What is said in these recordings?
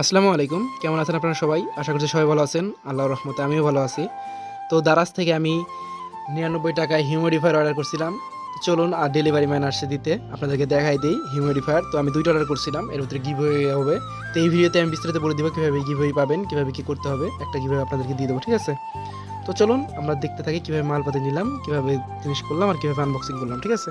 আসসালামু আলাইকুম। কেমন আছেন আপনারা সবাই? আশা করছি সবাই ভালো আছেন। আল্লাহর রহমতে আমিও ভালো আছি। তো দারাজ থেকে আমি নিরানব্বই টাকায় হিউমিডিফায়ার অর্ডার করছিলাম। চলুন, আর ডেলিভারি ম্যান আসছে দিতে। আপনাদেরকে দেখাই দিই হিউমিডিফায়ার। তো আমি দুইটা অর্ডার করছিলাম। এর ভিতরে গিভ হবে। তো এই ভিডিওতে আমি বিস্তারিত বলে দিব কীভাবে গিভ পাবেন, কীভাবে কী করতে হবে। একটা কীভাবে আপনাদেরকে দিয়ে দেবো, ঠিক আছে? তো চলুন, আমরা দেখতে থাকি কীভাবে মালপাতি নিলাম, কীভাবে জিনিস করলাম, আর কীভাবে আনবক্সিং করলাম, ঠিক আছে?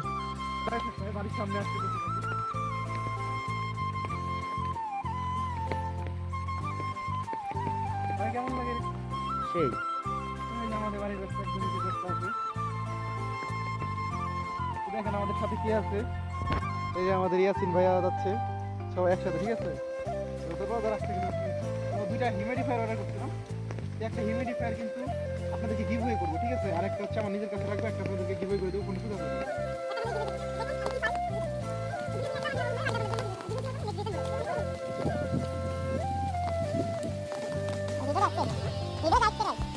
সেই আমাদের বাড়ির রাস্তা একদম নিচে আছে। দেখেন আমাদের সাথে কি আছে? এই যে আমাদের ইয়াসিন ভাইয়া যাচ্ছে। সবাই একসাথে, ঠিক আছে? তো তোমরাও যারা কিন্তু দুইটা হিউমিডিফায়ার অর্ডার করছিলাম। একটা হিউমিডিফায়ার কিন্তু আপনাদেরকে গিভ ওয়ে করব, ঠিক আছে? আর একটা হচ্ছে আমার নিজের কাছে রাখব, একটা আপনাদেরকে গিভ ওয়ে করে দেবো 腕がいってる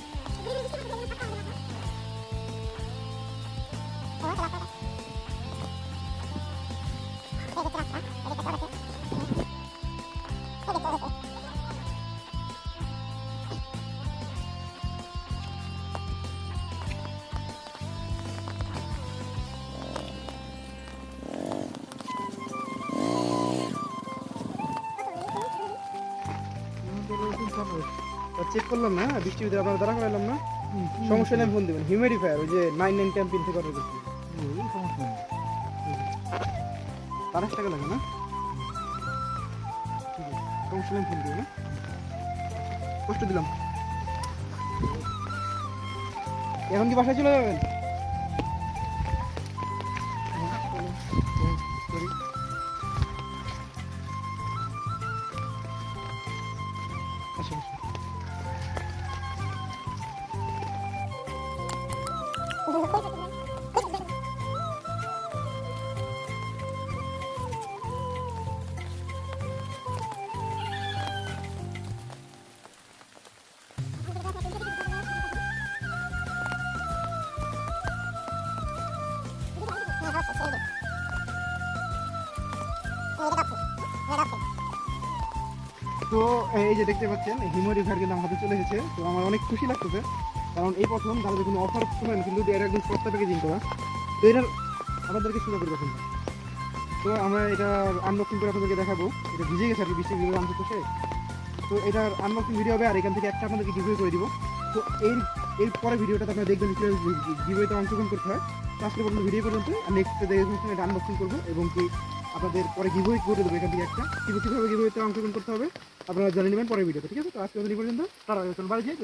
他们。চেক করলাম না ডিস্ট্রিবিউটার আপনার দ্বারা করাইলাম না। সমস্যা নেই ফোন দেবেন। হিউমিডিফায়ার ওই যে নাইন নাইন ক্যাম্পিং থেকে অর্ডার করছি। আড়াইশ টাকা লাগে না? সমস্যা নেই ফোন দেবেন কষ্ট দিলাম। এখন কি বাসায় চলে যাবেন? আসো আসো তো, এই যে দেখতে পাচ্ছেন হিমো রিভার কিন্তু হাতে চলে এসেছে। তো আমার অনেক খুশি লাগতেছে। কারণ এই প্রথম তাদের কোনো অফার সময় কিন্তু এটা একদম সস্তা প্যাকেজিং করা, তো এটার আপনাদেরকে শুরু করব এখন তো আমরা এটা আনবক্সিং করে আপনাদেরকে দেখাবো। এটা ভিজে গেছে আর কি বৃষ্টি ভিডিও আনতে তো সে। তো এটার আনবক্সিং ভিডিও হবে, আর এখান থেকে একটা আপনাদেরকে গিভওয়ে করে দিব। তো এই এর পরে ভিডিওটা আপনারা দেখবেন কীভাবে গিভওয়েতে অংশগ্রহণ করতে হয়। তো আজকে পর্যন্ত ভিডিও পর্যন্ত। আর নেক্সট দেখবেন এটা আনবক্সিং করব এবং কি আপনাদের পরে গিভওয়ে করে দেবো এখান থেকে একটা। কিন্তু কীভাবে গিভওয়েতে অংশগ্রহণ করতে হবে, আপনারা জানিয়ে নেবেন পরে ভিডিওতে ঠিক আছে? তো আজকে পর্যন্ত। তারা বাড়ি যেয়ে